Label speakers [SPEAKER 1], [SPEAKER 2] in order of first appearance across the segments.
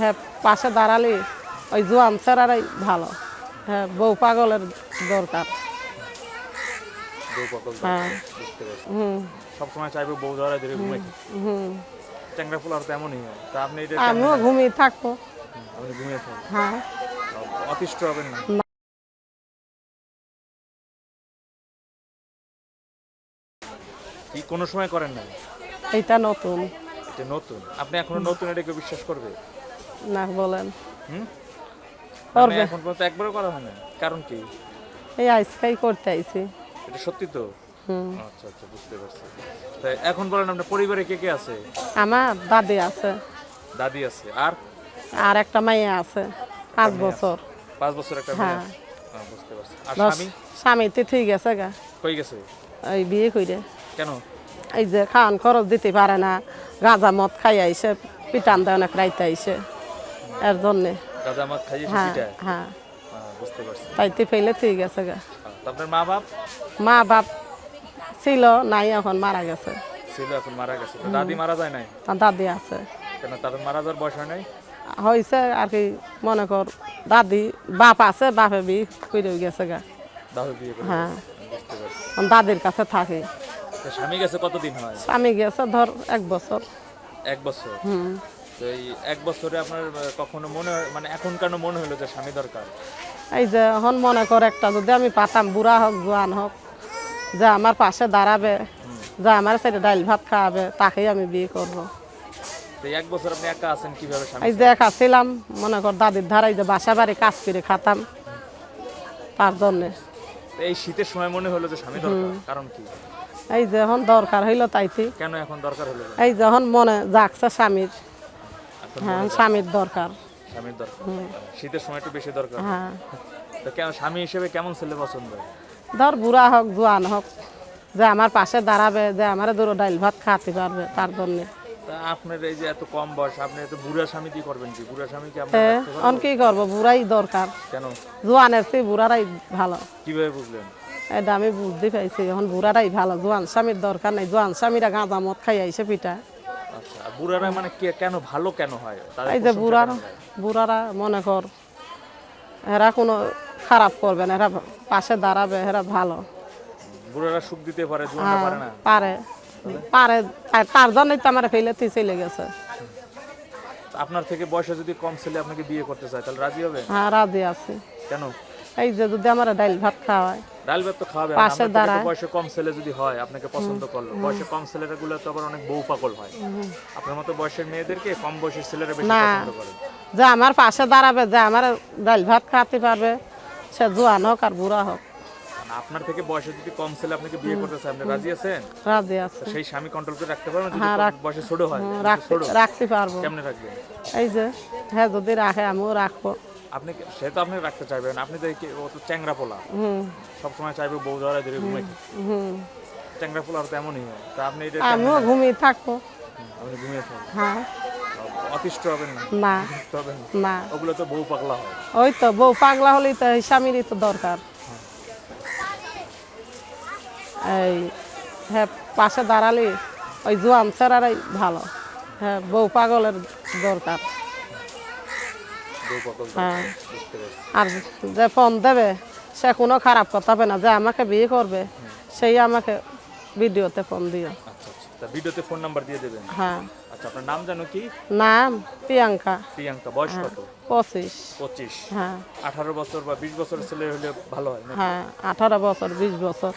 [SPEAKER 1] হ্যাঁ পাশে দাঁড়ালে ওই জোয়ান সেরারাই ভালো। হ্যাঁ বউ পাগলের দরকার।
[SPEAKER 2] পাগল
[SPEAKER 1] হ্যাঁ। হুম।
[SPEAKER 2] সবসময় চাইবে বউ ধরা ধরে ঘুমাই
[SPEAKER 1] হুম।
[SPEAKER 2] চ্যাংরা ফুলার তো এমনই হয়। তা আপনি এটা
[SPEAKER 1] আমিও ঘুমিয়ে থাকব।
[SPEAKER 2] আপনি ঘুমিয়ে
[SPEAKER 1] হ্যাঁ।
[SPEAKER 2] অতিষ্ঠ হবেন না।
[SPEAKER 1] না।
[SPEAKER 2] কি কোনো সময় করেন না
[SPEAKER 1] এইটা নতুন।
[SPEAKER 2] এটা নতুন। আপনি এখনও নতুন এটাকে বিশ্বাস করবে?
[SPEAKER 1] না বলেন।
[SPEAKER 2] হুম?
[SPEAKER 1] করবে।
[SPEAKER 2] এখন পর্যন্ত একবারও করা হয় না কারণ কি?
[SPEAKER 1] এই আইসকাই করতে আইছি।
[SPEAKER 2] এটা সত্যি তো? আচ্ছা আচ্ছা বুঝতে পারছি। তাই এখন বলেন আপনার পরিবারে কে কে আছে?
[SPEAKER 1] আমার দাদি আছে।
[SPEAKER 2] দাদি আছে। আর?
[SPEAKER 1] আর একটা মাইয়া আছে পাঁচ বছর।
[SPEAKER 2] পাঁচ বছর একটা মেয়ে
[SPEAKER 1] হ্যাঁ।
[SPEAKER 2] আছে। হ্যাঁ, বুঝতে পারছি। আর স্বামী?
[SPEAKER 1] স্বামী তো ঠিক আছে গা।
[SPEAKER 2] কই গেছে?
[SPEAKER 1] ওই বিয়ে করে
[SPEAKER 2] কেন?
[SPEAKER 1] এই যে খাওয়ান খরচ দিতে পারে না। গাঁজা মদ খাই আইসে পিটান দেয় অনেক রাইতে আইসে এর জন্যে
[SPEAKER 2] মাছ খাইয়ে
[SPEAKER 1] হ্যাঁ হ্যাঁ।
[SPEAKER 2] বুঝতে পারছি।
[SPEAKER 1] তাইতে ফেলে ঠিক আছে গা।
[SPEAKER 2] হ্যাঁ, আপনার মা বাপ?
[SPEAKER 1] মা বাপ ছিল নাই এখন মারা গেছে।
[SPEAKER 2] ছিল এখন মারা গেছে। দাদি মারা যায় নাই?
[SPEAKER 1] দাদি আছে।
[SPEAKER 2] কেন তাদের মারা যাওয়ার বয়স হয় নাই?
[SPEAKER 1] হয়েছে আর কি মনে কর দাদি বাপ আছে বাপে বি করে গেছে গা।
[SPEAKER 2] দাদু বিয়ে
[SPEAKER 1] হ্যাঁ। দাদির কাছে থাকে।
[SPEAKER 2] স্বামী গেছে কতদিন হয়?
[SPEAKER 1] স্বামী গেছে ধর এক বছর।
[SPEAKER 2] এক বছর?
[SPEAKER 1] হুম।
[SPEAKER 2] তো এই এক বছরে আপনার কখনো মনে মানে এখন কেন মনে হলো যে স্বামী দরকার?
[SPEAKER 1] এই যে এখন মনে কর একটা যদি আমি পাতাম বুড়া হোক জোয়ান হোক যে আমার পাশে দাঁড়াবে যে আমার সাথে ডাইল ভাত খাওয়াবে তাকেই আমি বিয়ে করব।
[SPEAKER 2] এই এক বছর আপনি একা আছেন কীভাবে
[SPEAKER 1] এই যে একা ছিলাম মনে কর দাদির ধারাই যে বাসা বাড়ি কাজ করে খাতাম তার জন্যে।
[SPEAKER 2] এই শীতের সময় মনে হলো যে স্বামী দরকার কারণ কি?
[SPEAKER 1] এই যে এখন দরকার হইল তাইতে।
[SPEAKER 2] কেন এখন দরকার হলো?
[SPEAKER 1] এই যখন মনে জাগছে স্বামীর। হ্যাঁ স্বামীর দরকার।
[SPEAKER 2] স্বামীর দরকার। শীতের সময় একটু বেশি দরকার।
[SPEAKER 1] হ্যাঁ।
[SPEAKER 2] তো স্বামী হিসেবে কেমন ছেলে পছন্দ?
[SPEAKER 1] ধর বুড়া হোক জোয়ান হোক যে আমার পাশে দাঁড়াবে যে আমার দুটো ডাইল ভাত খাওয়াতে পারবে তার জন্যে।
[SPEAKER 2] আপনার এই যে এত কম বয়স আপনি এত বুড়া স্বামী কি করবেন কি? বুড়া স্বামী কি আপনি
[SPEAKER 1] এ, অন কি করব? বুড়াই দরকার।
[SPEAKER 2] কেন?
[SPEAKER 1] জোয়ানের চেয়ে বুড়ারাই ভালো।
[SPEAKER 2] কীভাবে বুঝলেন?
[SPEAKER 1] এটা আমি বুঝতে পাইছি এখন বুড়ারাই ভালো। জোয়ান স্বামীর দরকার নাই। জোয়ান স্বামীরা গাঁজা মদ খাই আইসে পিঠা।
[SPEAKER 2] আচ্ছা বুড়ারা মানে কে- কেন ভালো কেন হয়?
[SPEAKER 1] এই যে বুড়ারা বুড়ারা মনে কর এরা কোনো খারাপ করবে না এরা পাশে দাঁড়াবে এরা ভালো।
[SPEAKER 2] বুড়ারা সুখ দিতে পারে জোয়ানরা পারে না?
[SPEAKER 1] পারে। পারে তার জন্যই তো আমার ফেলেতে চলে গেছে।
[SPEAKER 2] আপনার থেকে বয়সে যদি কম ছেলে আপনাকে বিয়ে করতে চায় তাহলে রাজি হবে?
[SPEAKER 1] হ্যাঁ রাজি আছি।
[SPEAKER 2] কেন?
[SPEAKER 1] এই যে যদি আমার ডাইল ভাত খাওয়ায়
[SPEAKER 2] ডাল ভাত তো খাওয়াবে
[SPEAKER 1] পাশে দাঁড়ায়।
[SPEAKER 2] বয়সে কম ছেলে যদি হয় আপনাকে পছন্দ করল। বয়সে কম ছেলেরা গুলো তো আবার অনেক বউ পাগল হয়। আপনার মতো বয়সের মেয়েদেরকে কম বয়সের ছেলেরা বেশি পছন্দ করে।
[SPEAKER 1] যে আমার পাশে দাঁড়াবে যে আমার ডাইল ভাত খাওয়াতে পারবে সে জোয়ান হোক আর বুড়া হোক।
[SPEAKER 2] আপনার থেকে বয়সে যদি কম ছেলে আপনাকে বিয়ে করতে চায় আপনি রাজি আছেন?
[SPEAKER 1] রাজি আছে।
[SPEAKER 2] সেই স্বামী কন্ট্রোল করে রাখতে পারবেন যদি
[SPEAKER 1] হ্যাঁ,
[SPEAKER 2] বয়সে ছোট হয়।
[SPEAKER 1] রাখতে পারব।
[SPEAKER 2] কেমনে রাখবেন?
[SPEAKER 1] এই যে হ্যাঁ যদি রাখে আমিও রাখব।
[SPEAKER 2] আপনি সে তো আপনি রাখতে চাইবেন আপনি তো ও তো চ্যাংরা পোলা। সবসময় চাইবে বউ ধরা ধরে ঘুমাই
[SPEAKER 1] হুম।
[SPEAKER 2] চ্যাংরা পোলার তো এমনই হয়। তা আপনি এটা
[SPEAKER 1] আমিও ঘুমিয়ে থাকব।
[SPEAKER 2] আপনি ঘুমিয়ে থাকেন
[SPEAKER 1] হ্যাঁ।
[SPEAKER 2] অতিষ্ঠ হবেন না।
[SPEAKER 1] না।
[SPEAKER 2] না। ওগুলো তো বউ পাগলা হয়।
[SPEAKER 1] ওই তো বউ পাগলা হলেই তো স্বামীরই তো দরকার। এই হ্যাঁ পাশে দাঁড়ালে ওই জোয়ান সেরারাই ভালো। হ্যাঁ বউ পাগলের দরকার। হ্যাঁ। আর যে ফোন দেবে সে কোনো খারাপ কথা হবে না যে আমাকে বিয়ে করবে সেই আমাকে ভিডিওতে ফোন দিও।
[SPEAKER 2] আচ্ছা আচ্ছা। ভিডিওতে ফোন নাম্বার দিয়ে দেবেন?
[SPEAKER 1] হ্যাঁ।
[SPEAKER 2] আচ্ছা আপনার নাম জানো কি?
[SPEAKER 1] নাম প্রিয়াঙ্কা।
[SPEAKER 2] প্রিয়াঙ্কা বয়স কত?
[SPEAKER 1] পঁচিশ।
[SPEAKER 2] পঁচিশ।
[SPEAKER 1] হ্যাঁ।
[SPEAKER 2] আঠারো বছর বা বিশ বছরের ছেলে হলে ভালো হয়
[SPEAKER 1] হ্যাঁ আঠারো বছর বিশ বছর।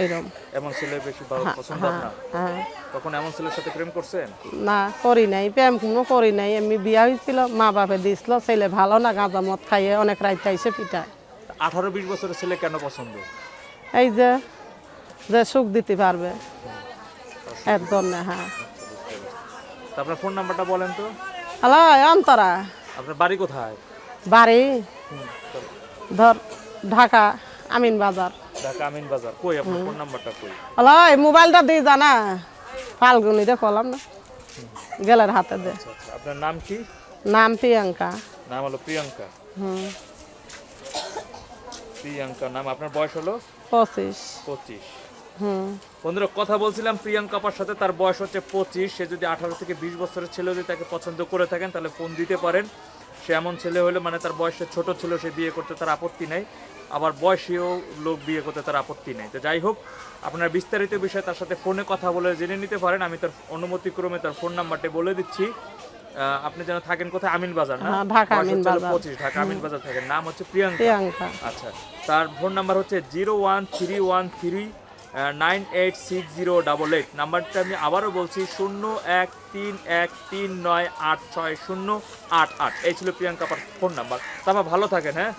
[SPEAKER 1] এইরকম
[SPEAKER 2] এমন ছেলে বেশি ভালো পছন্দ আপনার?
[SPEAKER 1] হ্যাঁ
[SPEAKER 2] তখন এমন ছেলের সাথে প্রেম করছেন?
[SPEAKER 1] না করি নাই প্রেম কোনো করি নাই। এমনি বিয়া হয়েছিল মা বাপে দিছিল ছেলে ভালো না গাঁজা মদ খাইয়ে অনেক রাইতে আইসে পিঠায়
[SPEAKER 2] আঠারো বিশ বছরের ছেলে কেন পছন্দ?
[SPEAKER 1] এই যে যে সুখ দিতে পারবে। এর জন্য হ্যাঁ।
[SPEAKER 2] আপনার ফোন নাম্বারটা বলেন তো।
[SPEAKER 1] হ্যালো অন্তরা।
[SPEAKER 2] আপনার বাড়ি কোথায়?
[SPEAKER 1] বাড়ি ধর ঢাকা আমিন বাজার
[SPEAKER 2] ঢাকা আমিন বাজার। কই আপনার ফোন নাম্বারটা কই?
[SPEAKER 1] হ্যালো মোবাইলটা দিই জানা কলাম না। গেলের হাতে দে।
[SPEAKER 2] আচ্ছা আচ্ছা আপনার নাম কি?
[SPEAKER 1] নাম প্রিয়াঙ্কা।
[SPEAKER 2] নাম হলো প্রিয়াঙ্কা।
[SPEAKER 1] হুম।
[SPEAKER 2] প্রিয়াঙ্কা নাম আপনার বয়স হলো?
[SPEAKER 1] পঁচিশ।
[SPEAKER 2] পঁচিশ।
[SPEAKER 1] হুম।
[SPEAKER 2] বন্ধুরা কথা বলছিলাম প্রিয়াঙ্কা আপার সাথে তার বয়স হচ্ছে পঁচিশ। সে যদি আঠারো থেকে বিশ বছরের ছেলে যদি তাকে পছন্দ করে থাকেন তাহলে ফোন দিতে পারেন। সে এমন ছেলে হলে মানে তার বয়সে ছোট ছিল সে বিয়ে করতে তার আপত্তি নেই। আবার বয়সেও লোক বিয়ে করতে তার আপত্তি নেই। তো যাই হোক আপনার বিস্তারিত বিষয়ে তার সাথে ফোনে কথা বলে জেনে নিতে পারেন। আমি তার অনুমতিক্রমে তার ফোন নাম্বারটি বলে দিচ্ছি। আপনি যেন থাকেন কোথায়? আমিন বাজার না
[SPEAKER 1] হ্যাঁ, ঢাকা আমিন বাজার
[SPEAKER 2] 25 ঢাকা আমিন বাজার থাকেন। নাম হচ্ছে প্রিয়াঙ্কা। আচ্ছা তার ফোন নাম্বার হচ্ছে 01313 nine eight six zero double eight নাম্বারটা আমি আবারও বলছি, শূন্য এক তিন এক তিন নয় আট ছয় শূন্য আট আট। এই ছিল প্রিয়াঙ্কা আপার ফোন নাম্বার। তা ভালো থাকেন হ্যাঁ?